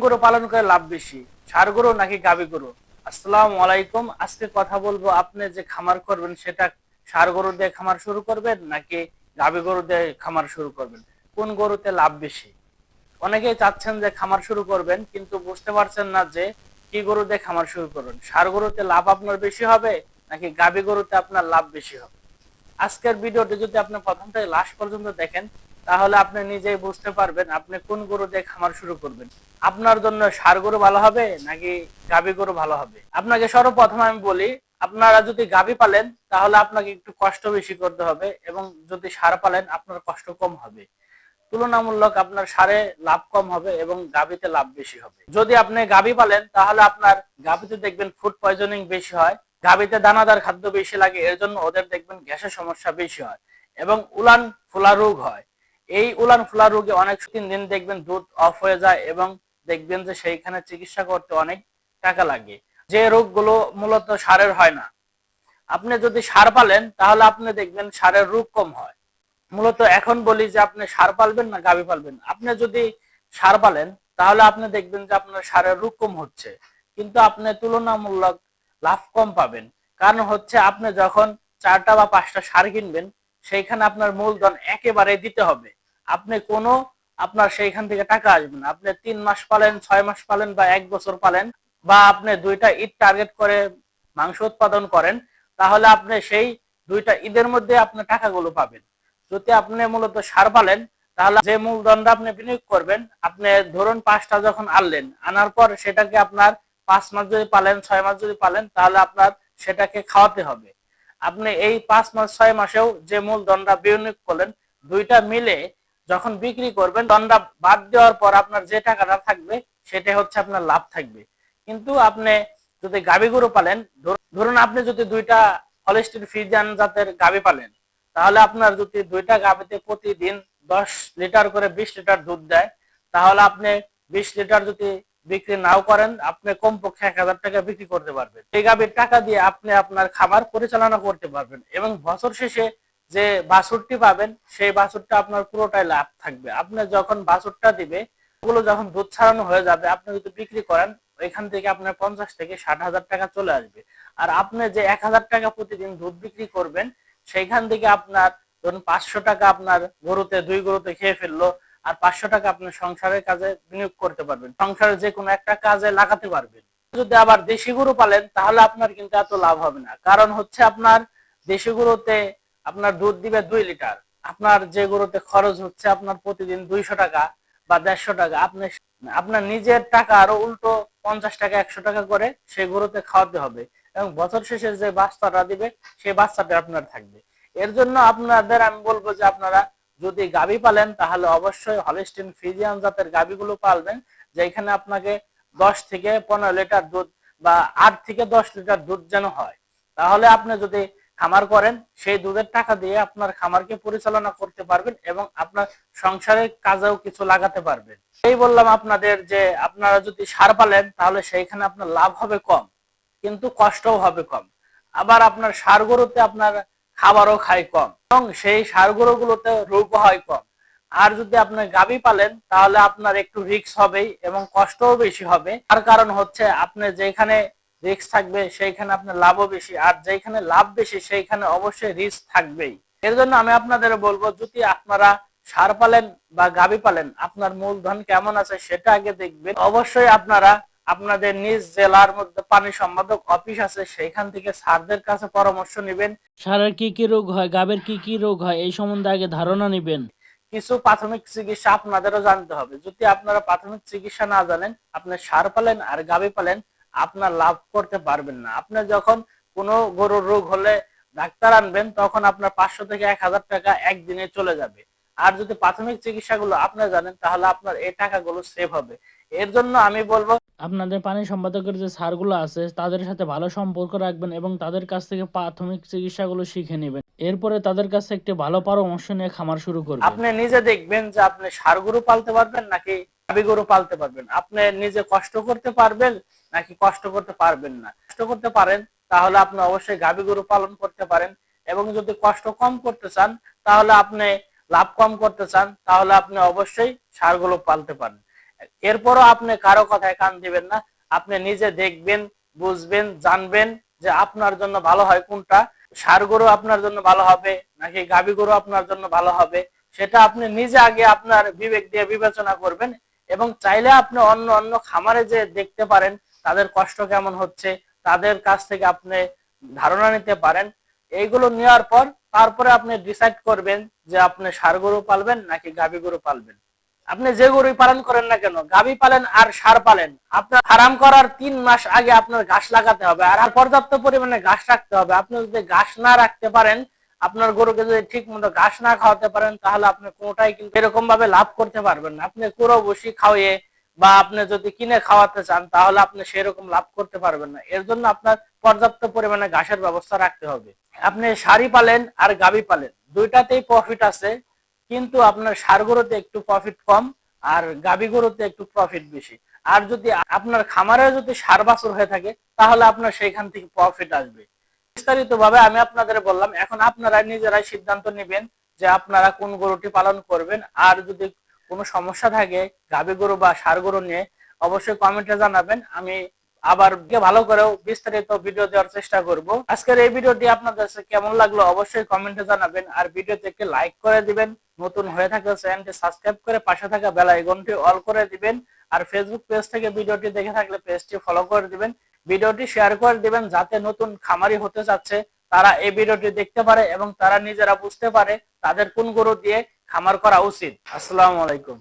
গরু পালন করে লাভ বেশি। ষাড় গরু নাকি গাভী গরু? আসসালামু আলাইকুম। আজকে কথা বলব আপনি যে খামার করবেন, সেটা ষাড় গরু দিয়ে খামার শুরু করবেন নাকি গাভী গরু দিয়ে খামার শুরু করবেন? কোন গরুতে লাভ বেশি? অনেকেই চাচ্ছেন যে খামার শুরু করবেন, কিন্তু বুঝতে পারছেন না যে কি গরু দিয়ে খামার শুরু করবেন। ষাড় গরুতে লাভ আপনার বেশি হবে নাকি গাভী গরুতে আপনার লাভ বেশি হবে? আজকের ভিডিওটি যদি আপনি প্রথম থেকে লাস্ট পর্যন্ত দেখেন তাহলে আপনি নিজেই বুঝতে পারবেন আপনি কোন গরু দিয়ে খামার শুরু করবেন। আপনার জন্য সার গরু ভালো হবে নাকি গাভী গরু ভালো হবে? আপনাকে সর্বপ্রথম আমি বলি, আপনারা যদি গাভী পালেন, তাহলে আপনাকে একটু কষ্ট বেশি করতে হবে এবং যদি সার পালেন, আপনার কষ্ট কম হবে। তুলনামূলক আপনার সারে লাভ কম হবে এবং গাভীতে লাভ বেশি হবে। যদি আপনি গাভী পালেন, তাহলে আপনার গাভীতে দেখবেন ফুড পয়জনিং বেশি হয়, গাভীতে দানাদার খাদ্য বেশি লাগে, এর জন্য ওদের দেখবেন গ্যাসের সমস্যা বেশি হয় এবং উলান ফুলা রোগ হয়। এই উলান ফুলা রোগে অনেক তিন দিন দেখবেন দুধ অফ হয়ে যায় এবং দেখবেন যে সেইখানে চিকিৎসা করতে অনেক টাকা লাগে। যে রোগগুলো মূলত সারের হয় না। আপনি যদি সার পালেন, তাহলে আপনি দেখবেন সারের রোগ কম হয়। মূলত এখন বলি যে আপনি সার পালবেন না গাভী পালবেন। আপনি যদি সার পালেন, তাহলে আপনি দেখবেন যে আপনার সারের রোগ কম হচ্ছে। কিন্তু আপনি তুলনামূলক লাভ কম পাবেন। কারণ হচ্ছে আপনি যখন চারটা বা পাঁচটা সার কিনবেন, সেইখানে আপনার মূলধন একেবারে দিতে হবে। আপনি কোনো আপনার সেইখান থেকে টাকা আসবে না। আপনি তিন মাস পালেন, ছয় মাস পালেন বা এক বছর পালেন বা আপনি দুইটা ঈদ টার্গেট করে মাংস উৎপাদন করেন, তাহলে আপনি সেই দুইটা ঈদের মধ্যে আপনি টাকাগুলো পাবেন। যদি আপনি মূলত সার পালেন, তাহলে যে মূলধনটা আপনি বিনিয়োগ করবেন, আপনি ধরুন পাঁচটা যখন আনলেন, আনার পর সেটাকে আপনার পাঁচ মাস যদি পালেন, ছয় মাস যদি পালেন, তাহলে আপনার সেটাকে খাওয়াতে হবে। আপনি এই পাঁচ মাস, ছয় মাসেও যে মূলধনটা বিনিয়োগ করলেন, দুইটা মিলে যখন বিক্রি করবেন দনটা বাদ দেওয়ার পর আপনার যে টাকাটা থাকবে, সেটা হচ্ছে আপনার লাভ থাকবে। কিন্তু আপনি যদি গাভী গরু পালেন ধরুন আপনি যদি দুইটা হলিস্টিন ফিজিয়ান জাতের গাভী পালেন, তাহলে আপনার যদি দুইটা গাভীতে প্রতিদিন দশ লিটার করে বিশ লিটার দুধ দেয়, তাহলে আপনি বিশ লিটার যদি বিক্রি নাও করেন, আপনি কমপক্ষে এক হাজার টাকা বিক্রি করতে পারবেন। এই গাভীর টাকা দিয়ে আপনি আপনার খাবার পরিচালনা করতে পারবেন এবং বছর শেষে যে বাছুরটি পাবেন, সেই বাছুরটা আপনার পুরোটাই লাভ থাকবে। আপনি যখন বাছুরটা দিবে, ওগুলো যখন দুধ ছাড়ানো হয়ে যাবে, আপনি যদি বিক্রি করেন এখান থেকে আপনার পঞ্চাশ থেকে ষাট হাজার টাকা চলে আসবে। আর আপনি যে এক হাজার টাকা প্রতিদিন দুধ বিক্রি করবেন, সেইখান থেকে আপনার ধরুন পাঁচশো টাকা আপনার গরুতে, দুই গরুতে খেয়ে ফেলল, আর পাঁচশো টাকা আপনি সংসারের কাজে বিনিয়োগ করতে পারবেন। সংসারের যে কোনো একটা কাজে লাগাতে পারবেন। যদি আবার দেশি গরু পালেন, তাহলে আপনার কিন্তু এত লাভ হবে না। কারণ হচ্ছে আপনার দেশি গরুতে আপনার দুধ দিবে দুই লিটার। আপনার যে গরুতে খরচ হচ্ছে আপনার প্রতিদিন দুইশো টাকা বা দেড়শো টাকা। আপনি আপনার নিজের টাকা আরও উল্টো পঞ্চাশ টাকা, একশো টাকা করে সেই গরুতে খাওয়াতে হবে। এবং বছর শেষে যে বাচ্চাটা দিবে, সেই বাচ্চাটা আপনার থাকবে। এর জন্য আপনাদের আমি বলব যে আপনারা যদি গাভী পালেন, তাহলে অবশ্যই হলিস্টিন ফিজিয়ান জাতের গাভীগুলো পালবেন, যেখানে আপনাকে দশ থেকে পনেরো লিটার দুধ বা আট থেকে দশ লিটার দুধ যেন হয়। তাহলে আপনি যদি খামার করেন, সেই দুধের টাকা দিয়ে আপনার খামারকে পরিচালনা করতে পারবেন এবং আপনার সংসারের কাজেও কিছু লাগাতে পারবেন। এই বললাম আপনাদের যে আপনারা যদি সার পালেন, তাহলে সেইখানে আপনার লাভ হবে কম, কিন্তু কষ্টও হবে কম। আবার আপনার সার গরুতে আপনার খাবারও খায় কম এবং সেই সার গরুগুলোতে রোগ হয় কম। আর যদি আপনি গাভী পালেন, তাহলে আপনার একটু রিস্ক হবেই এবং কষ্টও বেশি হবে। তার কারণ হচ্ছে আপনি যেখানে রিস্ক থাকবে সেইখানে আপনার লাভও বেশি। আর যেখানে লাভ বেশি সেইখানে অবশ্যই রিস্ক থাকবেই। এর জন্য আমি আপনাদের বলব যদি আপনারা সার পালেন বা গাভী পালেন আপনার মূলধন কেমন আছে সেটা আগে দেখবেন। অবশ্যই আপনারা আপনাদের নিজ জেলার মধ্যে পানি সম্পাদক অফিস আছে সেইখান থেকে স্যারদের কাছে পরামর্শ নেবেন। সারের কি কি রোগ হয় গাবের কি কি রোগ হয় এই সম্বন্ধে আগে ধারণা নেবেন। কিছু প্রাথমিক চিকিৎসা আপনাদেরও জানতে হবে। যদি আপনারা প্রাথমিক চিকিৎসা না জানেন আপনি সার পালেন আর গাভী পালেন আপনার লাভ করতে পারবেন না। আপনি যখন কোনো গরুর রোগ হলে ডাক্তার আনবেন তখন আপনার পাঁচশো থেকে এক হাজার টাকা একদিনে চলে যাবে। আর যদি প্রাথমিক চিকিৎসাগুলো আপনি জানেন তাহলে আপনার এই টাকাগুলো সেভ হবে। এর জন্য আমি বলব আপনাদের পানি সম্পাদকের যে সারগুলো আছে তাদের সাথে ভালো সম্পর্ক রাখবেন এবং তাদের কাছ থেকে প্রাথমিক চিকিৎসাগুলো শিখে নেবেন। এরপরে তাদের কাছে একটি ভালো পরামর্শ নিয়ে খামার শুরু করবেন। আপনি নিজে দেখবেন যে আপনি গরু পালতে পারবেন নাকি গরু পালতে পারবেন। আপনি নিজে কষ্ট করতে পারবেন নাকি কষ্ট করতে পারবেন না? কষ্ট করতে পারেন, তাহলে আপনি অবশ্যই গাভী গরু পালন করতে পারেন। এবং যদি কষ্ট কম করতে চান, তাহলে আপনি লাভ কম করতে চান, তাহলে আপনি অবশ্যই গরু পালতে পারেন। এরপরও আপনি কারও কথায় কান দিবেন না। আপনি নিজে দেখবেন, বুঝবেন, জানবেন যে আপনার জন্য ভালো হয় কোনটা। সার গরু আপনার জন্য ভালো হবে, নাকি গাভী গরু আপনার জন্য ভালো হবে, সেটা আপনি নিজে আগে আপনার বিবেক দিয়ে বিবেচনা করবেন। এবং চাইলে আপনি অন্য অন্য খামারে যে দেখতে পারেন তাদের কষ্ট কেমন হচ্ছে, তাদের কাছ থেকে আপনি ধারণা নিতে পারেন। এইগুলো নেওয়ার পর তারপরে আপনি ডিসাইড করবেন যে আপনি সার গরু পালবেন নাকি গাভী গরু পালবেন। আপনি যে গরুই পালন করেন না কেন, গাভী পালেন আর সার পালেন। আপনার ফার্ম করার তিন মাস আগে আপনার ঘাস লাগাতে হবে আর পর্যাপ্ত পরিমাণে ঘাস রাখতে হবে। আপনি যদি ঘাস না রাখতে পারেন, আপনার গরুকে যদি ঠিক মতো ঘাস না খাওয়াতে পারেন, তাহলে আপনি কোনোটাই কিন্তু এরকম ভাবে লাভ করতে পারবেন না। আপনি কুড়ো বসি খাওয়িয়ে বা আপনি যদি কিনে খাওয়াতে চান, তাহলে আপনি সেরকম লাভ করতে পারবেন না। এর জন্য আপনার পর্যাপ্ত পরিমাণে ঘাসের ব্যবস্থা রাখতে হবে। আপনি শাড়ি পালেন আর গাবি পালেন, দুইটাতেই প্রফিট আছে, কিন্তু আপনার সার গরুতে একটু প্রফিট কম আর গাবি গরুতে একটু প্রফিট বেশি। আর যদি আপনার খামারে যদি সার বাছর হয়ে থাকে, তাহলে আপনার সেইখান থেকে প্রফিট আসবে। বিস্তারিত ভাবে আমি আপনাদের বললাম, এখন আপনারা নিজেরাই সিদ্ধান্ত নেবেন যে আপনারা কোন গরুটি পালন করবেন। আর যদি কোনো সমস্যা থাকে গাবি গরু বা সার গরু নিয়ে, অবশ্যই কমেন্টে জানাবেন। আমি আবার ভালো করেও বিস্তারিত ভিডিও দেওয়ার চেষ্টা করব। আজকের এই ভিডিওটি আপনাদের কাছে কেমন লাগল অবশ্যই কমেন্টে জানাবেন। আর ভিডিওতে একটি লাইক করে দিবেন। নতুন হয়ে থাকলে চ্যানেলটি সাবস্ক্রাইব করে পাশে থাকা বেল আইকনটি অল করে দিবেন। আর ফেসবুক পেজ থেকে ভিডিওটি দেখে থাকলে পেজটি ফলো করে দিবেন। ভিডিওটি শেয়ার করে দিবেন যাতে নতুন খামারি হতে চাচ্ছে তারা এই ভিডিওটি দেখতে পারে এবং তারা নিজেরা বুঝতে পারে তাদের কোন গরু দিয়ে খামার করা উচিত। আসসালামু আলাইকুম।